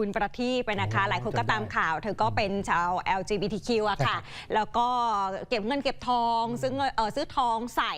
คุณประทีปไปนะคะอ๋อหลายคนก็จำได้ตามข่าว เธอก็เป็นชาว LGBTQ อะใช่ครัค่ะบแล้วก็เก็บเงินเก็บทองซื้อเงินเออซื้อทองใส่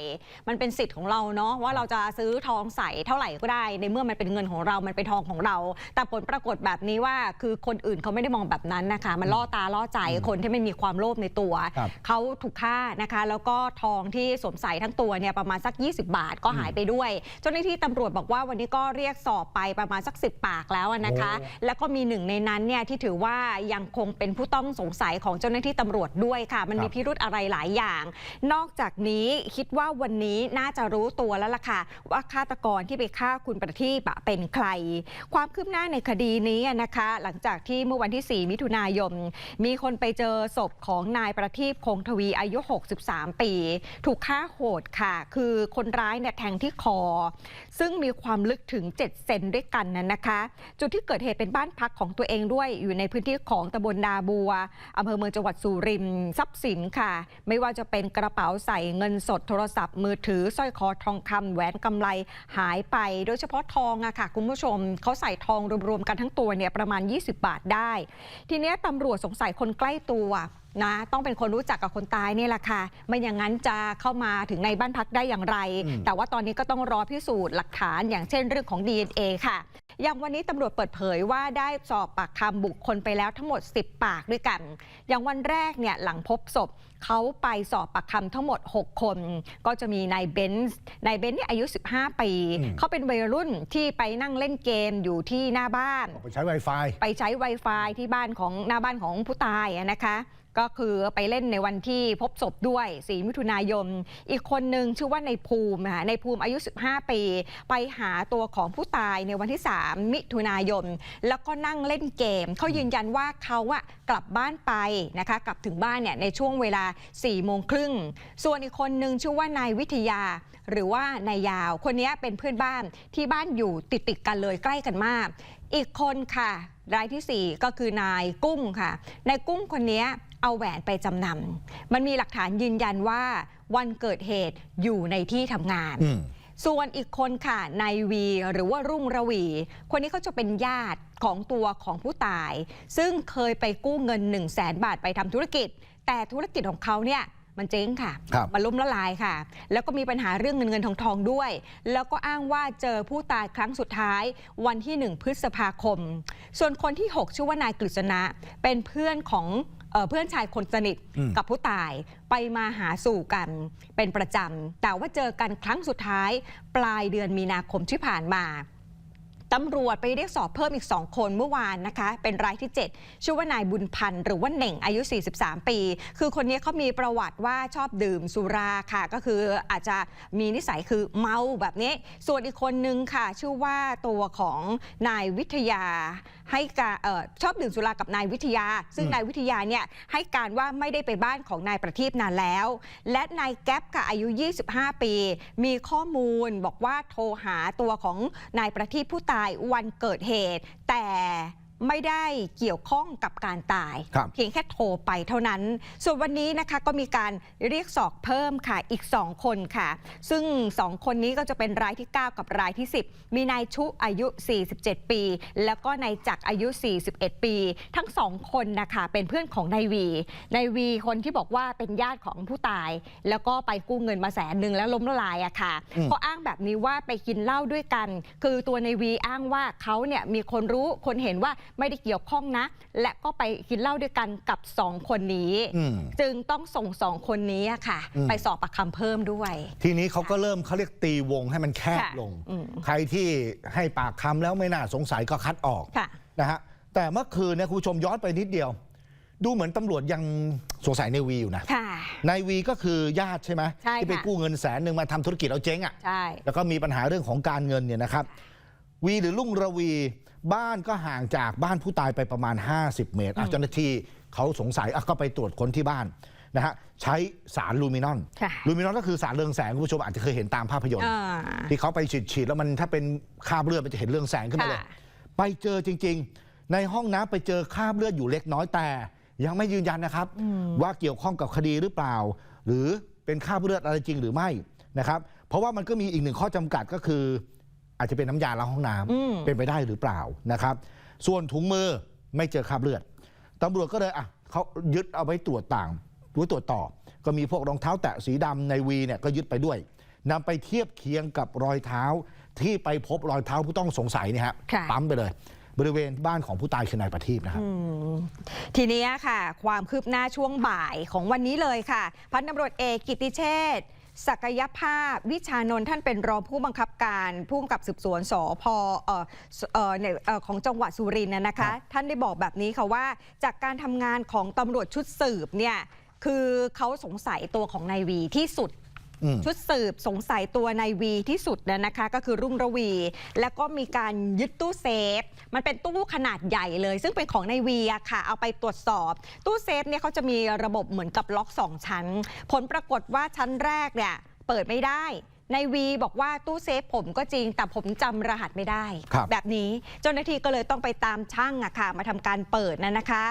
มันเป็นสิทธิ์ของเราเนาะว่าเราจะซื้อทองใส่เท่าไหร่ก็ได้ ในเมื่อมันเป็นเงินของเรา มันเป็นทองของเรา แต่ผลปรากฏแบบนี้ว่าคือคนอื่นเขาไม่ได้มองแบบนั้นนะคะ มันล่อตาล่อใจคนที่ไม่มีความโลภในตัวครับเขาถูกฆ่านะคะ แล้วก็ทองที่สวมใส่ทั้งตัวเนี่ยประมาณสัก 20 บาทก็หายไปด้วย เจ้าหน้าที่ตำรวจบอกว่าวันนี้ก็เรียกสอบไปประมาณสัก 10 ปากแล้วนะคะโอ้แล้วก็มีหนึ่งในนั้นเนี่ยที่ถือว่ายังคงเป็นผู้ต้องสงสัยของเจ้าหน้าที่ตำรวจด้วยค่ะ มันมีครับพิรุธอะไรหลายอย่าง นอกจากนี้คิดว่าวันนี้น่าจะรู้ตัวแล้วล่ะค่ะ ว่าฆาตกรที่ไปฆ่าคุณประทีปอะเป็นใคร ความคืบหน้าในคดีนี้อะนะคะ หลังจากที่เมื่อวันที่ 4 มิถุนายน มีคนไปเจอศพของนายประทีปคงทวีอายุ 63 ปี ถูกฆ่าโหดค่ะ คือคนร้ายเนี่ยแทงที่คอ ซึ่งมีความลึกถึง 7 เซนด้วยกันนั้นนะคะ จุดที่เกิดเหตุเป็นบ้านพักของตัวเองด้วยอยู่ในพื้นที่ของตำบลนาบัวอำเภอเมืองจังหวัดสุรินทร์ทรัพย์สินค่ะ ไม่ว่าจะเป็นกระเป๋าใส่เงินสดโทรศัพท์มือถือสร้อยคอทองคำแหวนกำไลหายไป โดยเฉพาะทองอะค่ะ คุณผู้ชมเขาใส่ทองรวมๆกันทั้งตัวเนี่ยประมาณ 20 บาทได้ ทีเนี้ยตำรวจสงสัยคนใกล้ตัวนะต้องเป็นคนรู้จักกับคนตายนี่แหละค่ะ ไม่อย่างนั้นจะเข้ามาถึงในบ้านพักได้อย่างไรอืมแต่ว่าตอนนี้ก็ต้องรอพิสูจน์หลักฐานอย่างเช่นเรื่องของ DNA ค่ะ อย่างวันนี้ตำรวจเปิดเผยว่าได้สอบปากคำบุคคลไปแล้วทั้งหมด 10 ปากด้วยกัน อย่างวันแรกเนี่ยหลังพบศพ เขาไปสอบปากคำทั้งหมด 6 คน ก็จะมีนายเบนซ์นายเบนซ์เนี่ยอายุ 15 ปีอืมเขาเป็นวัยรุ่นที่ไปนั่งเล่นเกมอยู่ที่หน้าบ้านออกไปใช้ Wi-Fi ไปใช้ Wi-Fi ที่บ้านของหน้าบ้านของผู้ตายอะนะคะก็คือไปเล่นในวันที่พบศพด้วย 4 มิถุนายน อีกคนหนึ่งชื่อว่าในภูมิค่ะในภูมิอายุ 15 ปี ไปหาตัวของผู้ตายในวันที่ 3 มิถุนายน แล้วก็นั่งเล่นเกม เขายืนยันว่าเขาอะกลับบ้านไปนะคะ กลับถึงบ้านเนี่ยในช่วงเวลา4โมงครึ่ง ส่วนอีกคนหนึ่งชื่อว่านายวิทยา หรือว่านายยาว คนนี้เป็นเพื่อนบ้านที่บ้านอยู่ติดติดๆกันเลยใกล้กันมาก อีกคนค่ะ รายทีสี่ 4 ก็คือนายกุ้งค่ะ นายกุ้งคนนี้เอาแหวนไปจำนำ มันมีหลักฐานยืนยันว่าวันเกิดเหตุอยู่ในที่ทำงานอืมส่วนอีกคนค่ะนายวีหรือว่ารุ่งระวี คนนี้เขาจะเป็นญาติของตัวของผู้ตาย ซึ่งเคยไปกู้เงิน 1 0 0 0 0แสนบาทไปทำธุรกิจ แต่ธุรกิจของเขาเนี่ยมันเจ๊งค่ะครับมันล้มละลายค่ะ แล้วก็มีปัญหาเรื่องเงินเงินทองทองด้วย แล้วก็อ้างว่าเจอผู้ตายครั้งสุดท้ายวันที่ 1 พฤษภาคม ส่วนคนที่ 6 ชื่อว่านายกฤษณะ เป็นเพื่อนของเอ่อเพื่อนชายคนสนิทอืมกับผู้ตายไปมาหาสู่กันเป็นประจำ แต่ว่าเจอกันครั้งสุดท้าย ปลายเดือนมีนาคมที่ผ่านมา ตำรวจไปเรียกสอบเพิ่มอีก 2 คนเมื่อวานนะคะ เป็นรายที่ 7 ชื่อว่านายบุญพันธ์หรือว่าเหน่งอายุ 43 ปี คือคนนี้เขามีประวัติว่าชอบดื่มสุราค่ะ ก็คืออาจจะมีนิสัยคือเมาแบบนี้ ส่วนอีกคนนึงค่ะ ชื่อว่าตัวของนายวิทยาให้การออชอบดื่มสุรากับนายวิทยา ซึ่งนายวิทยาเนี่ยให้การว่าไม่ได้ไปบ้านของนายประทีปนานแล้ว และนายแก๊ปค่ะอายุ 25 ปี มีข้อมูลบอกว่าโทรหาตัวของนายประทีปผู้ตายวันเกิดเหตุแต่ ไม่ได้เกี่ยวข้องกับการตายครับเพียงแค่โทรไปเท่านั้น ส่วนวันนี้นะคะก็มีการเรียกสอบเพิ่มค่ะอีก 2 คนค่ะ ซึ่ง 2 คนนี้ก็จะเป็นรายที่ 9 กับรายที่ 10 มีนายชุอายุ 47 ปี แล้วก็นายจักรอายุ 41 ปี ทั้งสองคนนะคะเป็นเพื่อนของนายวีนายวีคนที่บอกว่าเป็นญาติของผู้ตาย แล้วก็ไปกู้เงินมาแสนหนึ่งแล้วล้มละลายอะค่ะอืมเขาอ้างแบบนี้ว่าไปกินเหล้าด้วยกัน คือตัวนายวีอ้างว่าเขาเนี่ยมีคนรู้คนเห็นว่าไม่ได้เกี่ยวข้องนะ และก็ไปกินเหล้าด้วยกันกับสองคนนี้ อืม จึงต้องส่งสองคนนี้อะค่ะ อืม ไปสอบปากคำเพิ่มด้วย ทีนี้เขาก็เริ่มเขาเรียกตีวงให้มันแคบค่ะลง อืม ใครที่ให้ปากคำแล้วไม่น่าสงสัยก็คัดออก ค่ะ นะฮะแต่เมื่อคืนเนี่ยคุณผู้ชมย้อนไปนิดเดียว ดูเหมือนตำรวจยังสงสัยในวีอยู่นะค่ะ นายวีก็คือญาติใช่ไหมใช่ที่ไปค่ะ กู้เงินแสนหนึ่งมาทำธุรกิจแล้วเจ๊งอะใช่ แล้วก็มีปัญหาเรื่องของการเงินเนี่ยนะครับ วีหรือลุงระวี บ้านก็ห่างจากบ้านผู้ตายไปประมาณ 50 เมตรอะเจ้าหน้าที่เขาสงสัยอะก็ไปตรวจค้นที่บ้านนะฮะใช้สารลูมินอนค่ะลูมินอนก็คือสารเรืองแสงคุณผู้ชมอาจจะเคยเห็นตามภาพยนตร์อ่าที่เขาไปฉีดๆแล้วมันถ้าเป็นคราบเลือดมันจะเห็นเรืองแสงขึ้นมาเลยค่ะไปเจอจริง ๆ ในห้องน้ำไปเจอคราบเลือดอยู่เล็กน้อยแต่ ยังไม่ยืนยันนะครับ ว่าเกี่ยวข้องกับคดีหรือเปล่า หรือเป็นคราบเลือดอะไรจริงหรือไม่นะครับ เพราะว่ามันก็มีอีกหนึ่งข้อจำกัดก็คือ อาจจะเป็นน้ำยาล้างห้องน้ำอืมเป็นไปได้หรือเปล่านะครับ ส่วนถุงมือไม่เจอคราบเลือดตำรวจก็เลยอะเขายึดเอาไปตรวจต่างไว้ตรวจต่อ ก็มีพวกรองเท้าแตะสีดำในวีเนี่ยก็ยึดไปด้วยนำไปเทียบเคียงกับรอยเท้าที่ไปพบรอยเท้าผู้ต้องสงสัยเนี่ยฮะค่ะปั๊มไปเลย บริเวณบ้านของผู้ตายคือนายประทีปนะครับทีเนี้ยค่ะ ความคืบหน้าช่วงบ่ายของวันนี้เลยค่ะ พันตำรวจเอกกิติเชษฐ์ ศักยภาพวิชานนท์ท่านเป็นรองผู้บังคับการผู้กำกับสืบสวนสพเอ่อเอ่อเนี่ยเอ่อของจังหวัดสุรินทร์นะนะครัคะ บ ท่านได้บอกแบบนี้ค่ะว่า จากการทำงานของตำรวจชุดสืบเนี่ยคือเขาสงสัยตัวของนายวีที่สุด ชุดสืบสงสัยตัวนายวีที่สุดนะนะคะ ก็คือรุ่งระวี แล้วก็มีการยึดตู้เซฟ มันเป็นตู้ขนาดใหญ่เลย ซึ่งเป็นของนายวีอะค่ะ เอาไปตรวจสอบ ตู้เซฟเนี่ยเขาจะมีระบบเหมือนกับล็อก 2 ชั้น ผลปรากฏว่าชั้นแรกเนี่ยเปิดไม่ได้นายวีบอกว่าตู้เซฟผมก็จริง แต่ผมจำรหัสไม่ได้ครับแบบนี้เจ้าหน้าที่ก็เลยต้องไปตามช่างอะค่ะ มาทำการเปิดนะนะคะ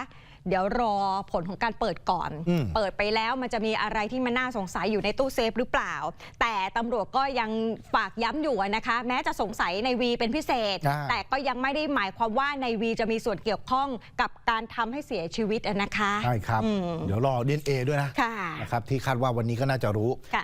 เดี๋ยวรอผลของการเปิดก่อนอืมเปิดไปแล้วมันจะมีอะไรที่มันน่าสงสัยอยู่ในตู้เซฟหรือเปล่า แต่ตำรวจก็ยังฝากย้ำอยู่อะนะคะ แม้จะสงสัยในวีเป็นพิเศษอ่าแต่ก็ยังไม่ได้หมายความว่าในวีจะมีส่วนเกี่ยวข้องกับการทำให้เสียชีวิตอะนะคะใช่ครับอืมเดี๋ยวรอดีเอด้วยนะค่ะนะครับที่คาดว่าวันนี้ก็น่าจะรู้ค่ะ